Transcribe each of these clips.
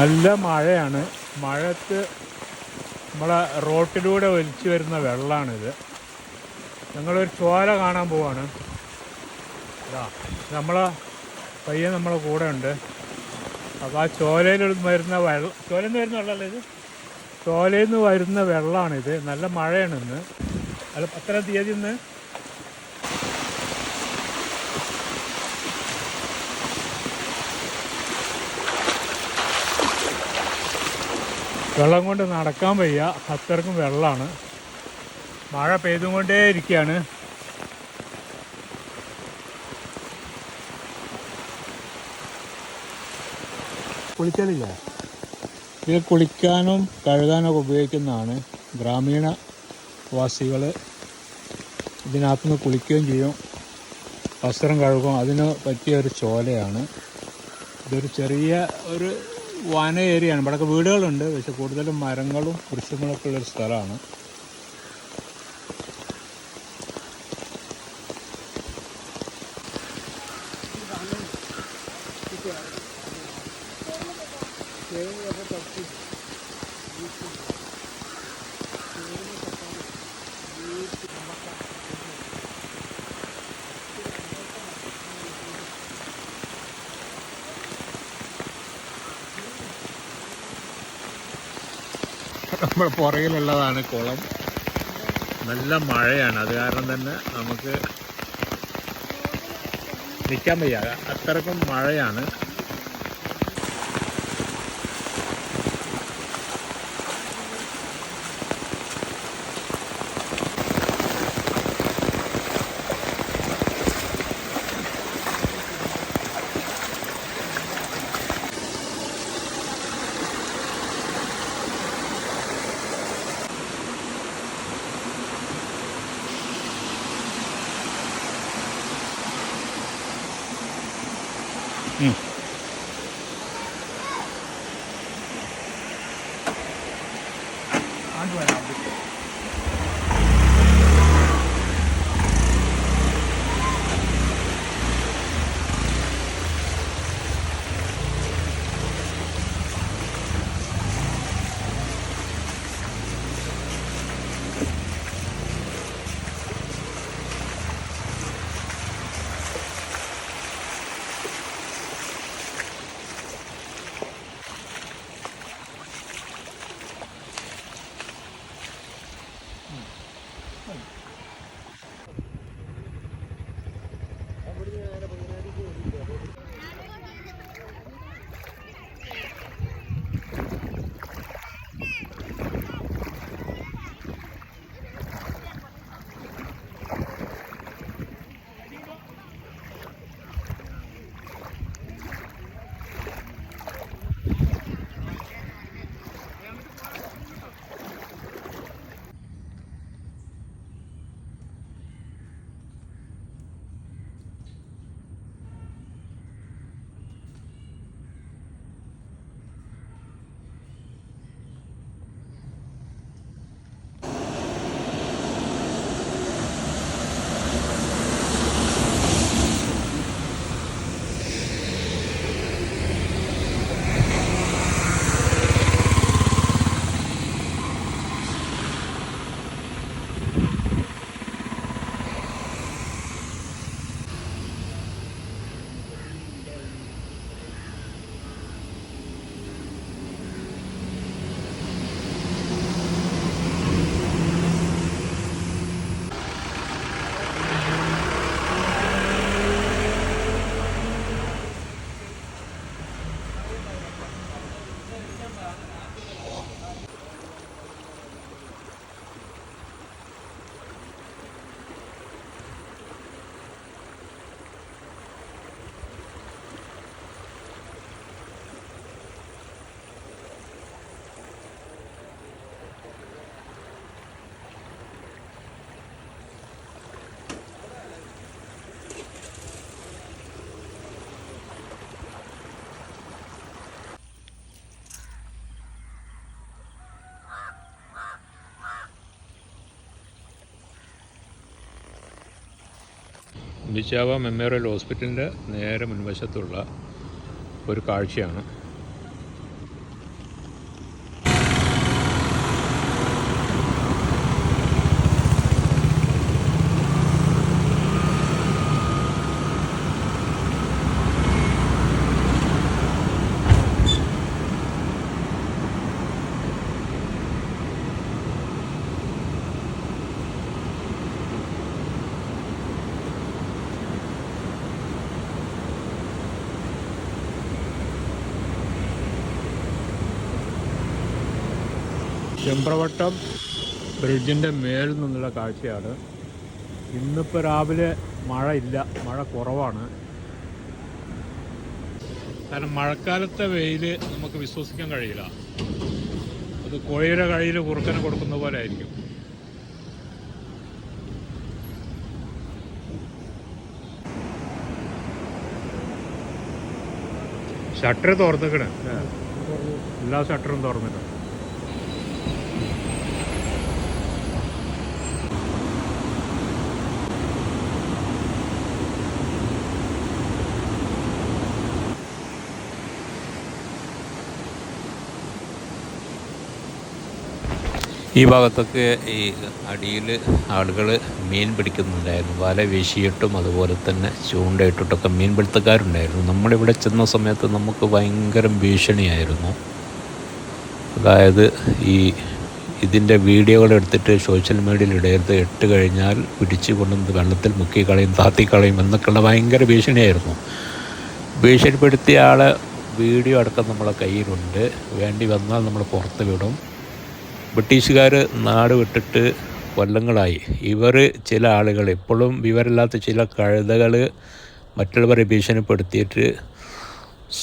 നല്ല മഴയാണ്. മഴത്ത് നമ്മളെ റോട്ടിലൂടെ ഒലിച്ചു വരുന്ന വെള്ളമാണിത് ഞങ്ങളൊരു ചോല കാണാൻ പോവാണ്. നമ്മളെ പയ്യൻ നമ്മളെ കൂടെ ഉണ്ട് അപ്പോൾ ആ ചോലയിൽ വരുന്ന വെള്ളം ചോലയിൽ നിന്ന് വരുന്ന വെള്ളമല്ലേ ഇത്? ചോലയിൽ നിന്ന് വരുന്ന വെള്ളമാണിത് നല്ല മഴയാണ് ഇന്ന് അല്ല അത്ര തീയതി ഇന്ന്? വെള്ളം കൊണ്ട് നടക്കാൻ വയ്യ. അത്രക്കും വെള്ളമാണ്. മഴ പെയ്തുകൊണ്ടേ ഇരിക്കുകയാണ് കുളിക്കാനില്ല ഇത് കുളിക്കാനും കഴുകാനൊക്കെ ഉപയോഗിക്കുന്നതാണ് ഗ്രാമീണ വാസികൾ ഇതിനകത്തുനിന്ന് കുളിക്കുകയും ചെയ്യും. വസ്ത്രം കഴുകും. അതിന് പറ്റിയ ഒരു ചോലയാണ്. ഇതൊരു ചെറിയ ഒരു വന ഏരിയയാണ് ഇവിടെയൊക്കെ വീടുകളുണ്ട്. പക്ഷെ കൂടുതലും മരങ്ങളും വൃക്ഷങ്ങളൊക്കെ ഉള്ളൊരു സ്ഥലമാണ്. നമ്മുടെ പുറകിലുള്ളതാണ് കുളം. നല്ല മഴയാണ്. അത് കാരണം തന്നെ നമുക്ക് നിൽക്കാൻ വയ്യ. അത്രക്കും മഴയാണ്. Mm. ബിച്ചാവ മെമ്മോറിയൽ ഹോസ്പിറ്റലിന്റെ നേരെ മുൻവശത്തുള്ള ഒരു കാഴ്ചയാണ്. ചെമ്പ്രവട്ടം ബ്രിഡ്ജിന്റെ മേലിൽ നിന്നുള്ള കാഴ്ചയാണ്. ഇന്നിപ്പോൾ രാവിലെ മഴ ഇല്ല. മഴ കുറവാണ്. കാരണം മഴക്കാലത്തെ വെയിൽ നമുക്ക് വിശ്വസിക്കാൻ കഴിയില്ല. അത് കോഴിയുടെ കയ്യിൽ കുറുക്കനെ കൊടുക്കുന്ന പോലെ ആയിരിക്കും. ഷട്ടർ തുറന്നിക്കണേ. എല്ലാ ഷട്ടറും തുറന്നിട്ടുണ്ട്. ഈ ഭാഗത്തൊക്കെ ഈ അടിയിൽ ആളുകൾ മീൻ പിടിക്കുന്നുണ്ടായിരുന്നു. വല വീശിയിട്ടും അതുപോലെ തന്നെ ചൂണ്ടയിട്ടിട്ടൊക്കെ മീൻ പിടുത്തക്കാരുണ്ടായിരുന്നു. നമ്മളിവിടെ ചെന്ന സമയത്ത് നമുക്ക് ഭയങ്കര ഭീഷണിയായിരുന്നു. അതായത് ഈ ഇതിന്റെ വീഡിയോകൾ എടുത്തിട്ട് സോഷ്യൽ മീഡിയയിൽ ഇടയത്ത് ഇട്ട് കഴിഞ്ഞാൽ പിടിച്ചു കൊണ്ടുവന്ന് വെള്ളത്തിൽ മുക്കിക്കളയും താത്തിക്കളയും എന്നൊക്കെയുള്ള ഭയങ്കര ഭീഷണിയായിരുന്നു. ഭീഷണിപ്പെടുത്തിയ ആളെ വീഡിയോ അടക്കം നമ്മളെ കയ്യിലുണ്ട്. വേണ്ടി വന്നാൽ നമ്മൾ പുറത്ത് വിടും. ബ്രിട്ടീഷുകാർ നാട് വിട്ടിട്ട് കൊല്ലങ്ങളായി. ഇവർ ചില ആളുകൾ ഇപ്പോഴും വിവരമില്ലാത്ത ചില കഴുതകൾ മറ്റുള്ളവരെ ഭീഷണിപ്പെടുത്തിയിട്ട്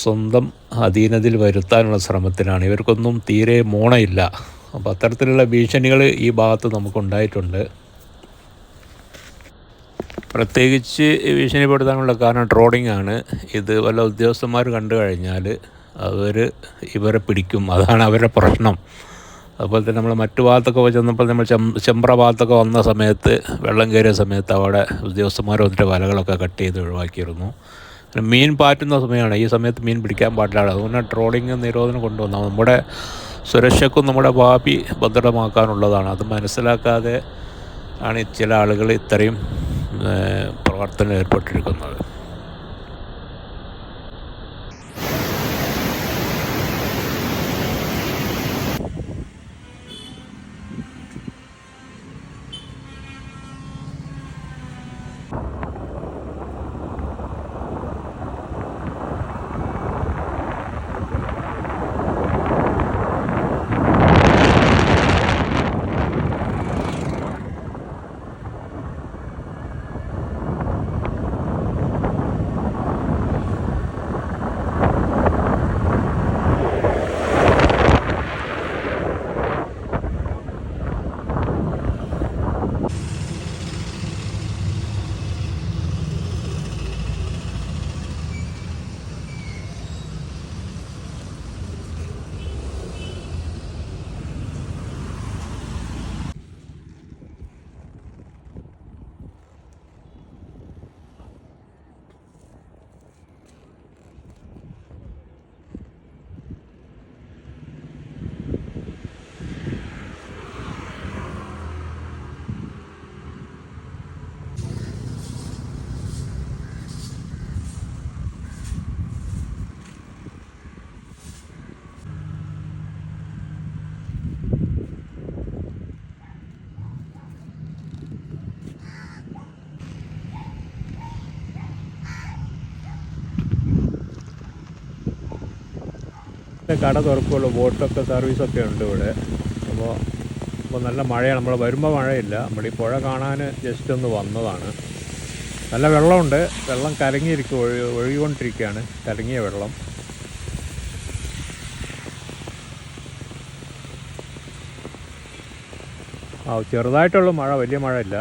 സ്വന്തം അധീനതയിൽ വരുത്താനുള്ള ശ്രമത്തിലാണ് ഇവർക്കൊന്നും തീരെ മോണയില്ല. അപ്പോൾ അത്തരത്തിലുള്ള ഭീഷണികൾ ഈ ഭാഗത്ത് നമുക്കുണ്ടായിട്ടുണ്ട്. പ്രത്യേകിച്ച് ഭീഷണിപ്പെടുത്താനുള്ള കാരണം ട്രോളിംഗ് ആണ് ഇത് വല്ല ഉദ്യോഗസ്ഥന്മാർ കണ്ടു കഴിഞ്ഞാൽ അവർ ഇവരെ പിടിക്കും. അതാണ് അവരുടെ പ്രശ്നം. അതുപോലെ തന്നെ നമ്മൾ മറ്റു ഭാഗത്തൊക്കെ ചെന്നപ്പോൾ നമ്മൾ ചെമ്പ്ര ഭാഗത്തൊക്കെ വന്ന സമയത്ത് വെള്ളം കയറിയ സമയത്ത് അവിടെ ഉദ്യോഗസ്ഥന്മാർ വന്നിട്ട് വലകളൊക്കെ കട്ട് ചെയ്ത് ഒഴിവാക്കിയിരുന്നു. മീൻ പാറ്റുന്ന സമയമാണ്. ഈ സമയത്ത് മീൻ പിടിക്കാൻ പാടില്ല. അതുകൊണ്ട് ട്രോളിങ് നിരോധനം കൊണ്ടുവന്നു. നമ്മുടെ സുരക്ഷയ്ക്കും നമ്മുടെ ഭാവി ഭദ്രമാക്കാനുള്ളതാണ്. അത് മനസ്സിലാക്കാതെ ആണ് ചില ആളുകൾ ഇത്രയും പ്രവർത്തനം ഏർപ്പെട്ടിരിക്കുന്നത്. കട തുറക്കുള്ളൂ ബോട്ടൊക്കെ സർവീസൊക്കെ ഉണ്ട് ഇവിടെ. അപ്പോൾ ഇപ്പോൾ നല്ല മഴയാണ്. നമ്മൾ വരുമ്പോൾ മഴയില്ല. നമ്മൾ ഈ പുഴ കാണാൻ ജസ്റ്റ് ഒന്ന് വന്നതാണ്. നല്ല വെള്ളമുണ്ട്. വെള്ളം കലങ്ങിയിരിക്കും ഒഴി ഒഴുകിക്കൊണ്ടിരിക്കുകയാണ് കലങ്ങിയ വെള്ളം. ആ ചെറുതായിട്ടുള്ള മഴ വലിയ മഴയില്ല.